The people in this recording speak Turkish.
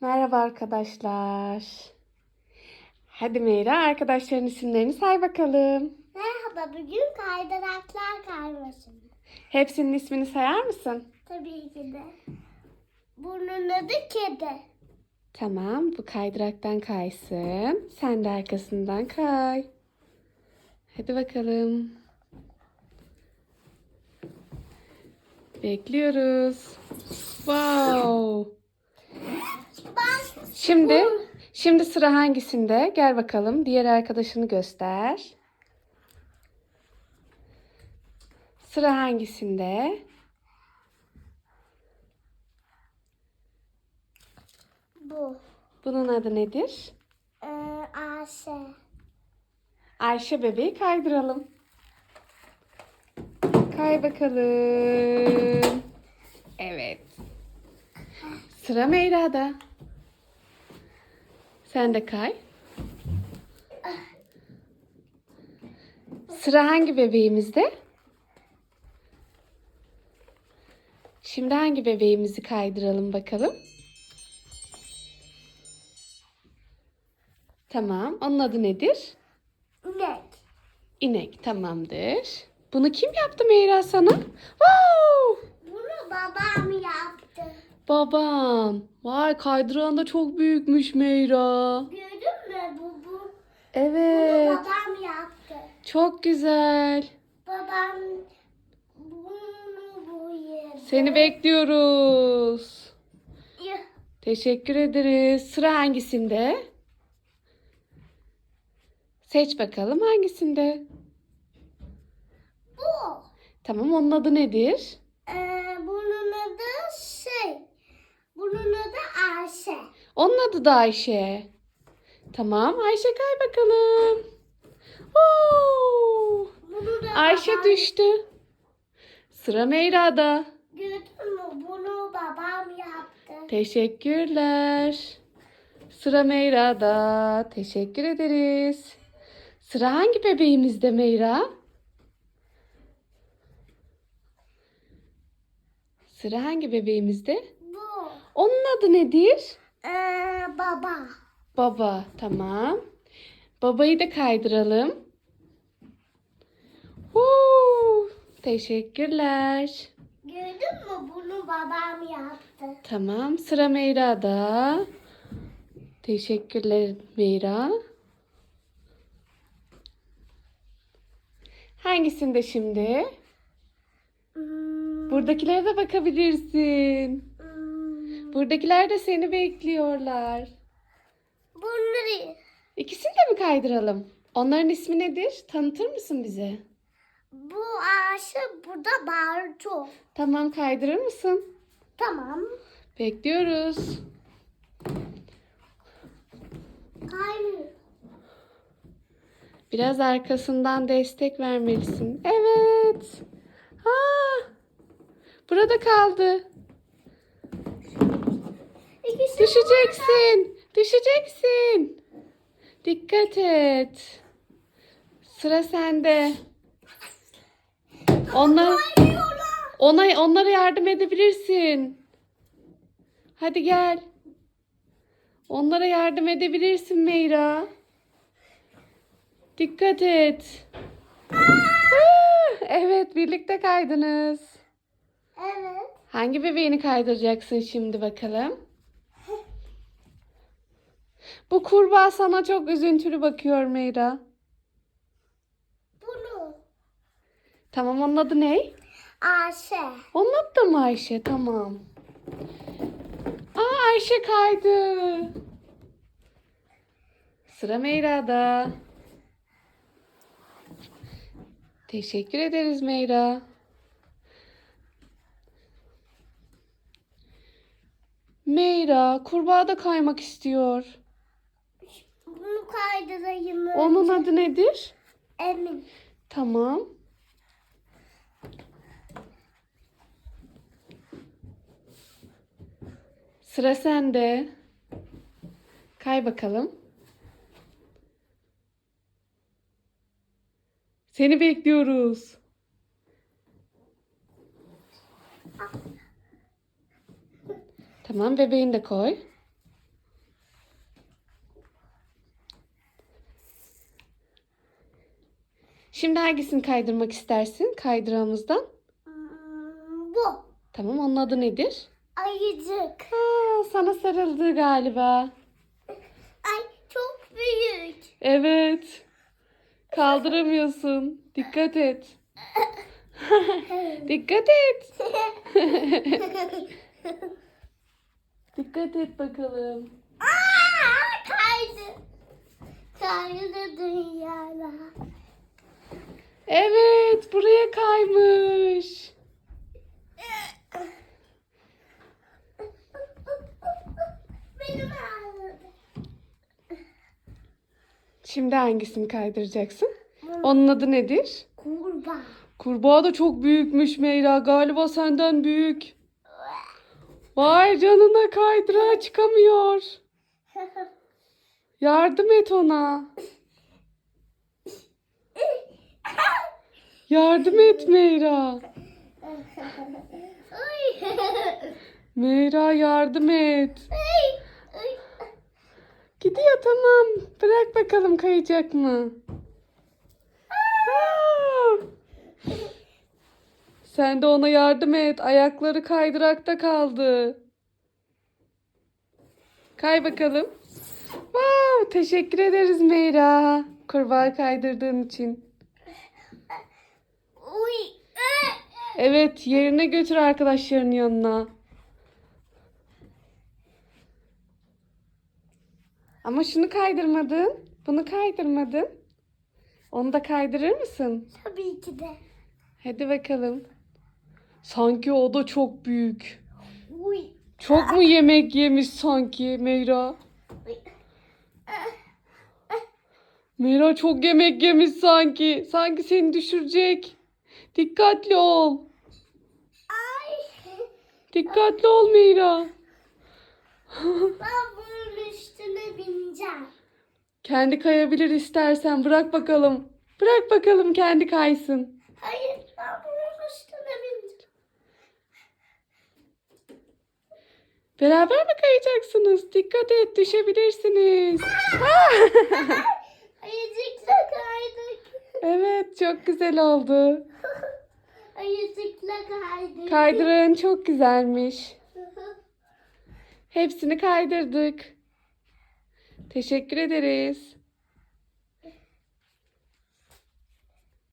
Merhaba arkadaşlar. Hadi Meyra arkadaşların isimlerini say bakalım. Merhaba, bugün kaydıraklar karmasın. Hepsinin ismini sayar mısın? Tabii ki de. Bunun adı kedi. Tamam bu kaydıraktan kaysın. Sen de arkasından kay. Hadi bakalım. Bekliyoruz. Wow. Ben Şimdi şimdi sıra hangisinde? Gel bakalım. Diğer arkadaşını göster. Sıra hangisinde? bu. Bunun adı nedir? Ee, Ayşe. Ayşe bebeği kaydıralım. Kay bakalım. Evet. Sıra Meyra'da. Sen de kay. Sıra hangi bebeğimizde? Şimdi hangi bebeğimizi kaydıralım bakalım? Tamam. Onun adı nedir? İnek. İnek tamamdır. Bunu kim yaptı Meyra sana? Wow! Bunu babam yaptı. Babam. Vay kaydıran da çok büyükmüş Meyra. Gördün mü bu? bu. Bunu Evet. babam yaptı. Çok güzel. Babam bunu bu yedi. Seni bekliyoruz. Ya, Teşekkür ederiz. Sıra hangisinde? Seç bakalım hangisinde? Bu. Tamam onun adı nedir? Ee, bunun adı şey. Ayşe. Onun adı da Ayşe. Tamam Ayşe kay bakalım. Oo! Ayşe babam- düştü. Sıra Meyra'da. Gördün mü? Bunu babam yaptı. Teşekkürler. Sıra Meyra'da. Teşekkür ederiz. Sıra hangi bebeğimizde Meyra? Sıra hangi bebeğimizde? Onun adı nedir? Ee, baba. Baba. Tamam. Babayı da kaydıralım. Huu, teşekkürler. Gördün mü? Bunu babam yaptı. Tamam. Sıra Meyra'da. Teşekkürler Meyra. Hangisinde şimdi? Hmm, Buradakilere de bakabilirsin. Buradakiler de seni bekliyorlar. bunları. İkisini de mi kaydıralım? Onların ismi nedir? Tanıtır mısın bize? Bu Ayşe, bu da Bartu. Tamam kaydırır mısın? Tamam. Bekliyoruz. Kaynıyor. Biraz arkasından destek vermelisin. Evet. Ha. Burada kaldı. Düşeceksin. Düşeceksin. Dikkat et. Sıra sende. Onlar ona onlara yardım edebilirsin. Hadi gel. Onlara yardım edebilirsin Meyra. Dikkat et. Ah, Evet, birlikte kaydınız. Evet. Hangi bebeğini kaydıracaksın şimdi bakalım? Bu kurbağa sana çok üzüntülü bakıyor Meyra. Bunu. Tamam onun adı ne? Ayşe. Onun adı da mı Ayşe? Tamam. Aa Ayşe kaydı. Sıra Meyra'da. Teşekkür ederiz Meyra. Meyra, kurbağa da kaymak istiyor. Kaydırayım. Onun adı nedir? Emin. Tamam. Sıra sende. Kay bakalım. Seni bekliyoruz. Tamam bebeğini de koy. Şimdi hangisini kaydırmak istersin kaydırağımızdan? Hmm, bu. Tamam onun adı nedir? Ayıcık. Aa, sana sarıldı galiba. Ay çok büyük. Evet. Kaldıramıyorsun. Dikkat et. Dikkat et. Dikkat et bakalım. Aa, kaydı. Kaydı dünyada. Evet, buraya kaymış. Şimdi hangisini kaydıracaksın? Onun adı nedir? Kurbağa. Kurbağa da çok büyükmüş Meyra. Galiba senden büyük. Vay canına kaydırağa çıkamıyor. Yardım et ona. Yardım et Meyra. Meyra yardım et. Gidiyor tamam. Bırak bakalım kayacak mı? Sen de ona yardım et. Ayakları kaydırakta kaldı. Kay bakalım. Wow, teşekkür ederiz Meyra. Kurbağa kaydırdığın için. Uy. Evet, yerine götür arkadaşların yanına. Ama şunu kaydırmadın. Bunu kaydırmadın. Onu da kaydırır mısın? Tabii ki de. Hadi bakalım. Sanki o da çok büyük. Uy. Çok mu yemek yemiş sanki Meyra? Meyra çok yemek yemiş sanki. Sanki seni düşürecek. Dikkatli ol. Ay. Dikkatli ol Meyra. Ben bunun üstüne bineceğim. Kendi kayabilir istersen. Bırak bakalım. Bırak bakalım kendi kaysın. Hayır ben bunun üstüne bineceğim. Beraber mi kayacaksınız? Dikkat et düşebilirsiniz. Ayıcıkla kaydık. Evet çok güzel oldu. Ayıcıkla kaydık. Kaydırağın çok güzelmiş. Hepsini kaydırdık. Teşekkür ederiz.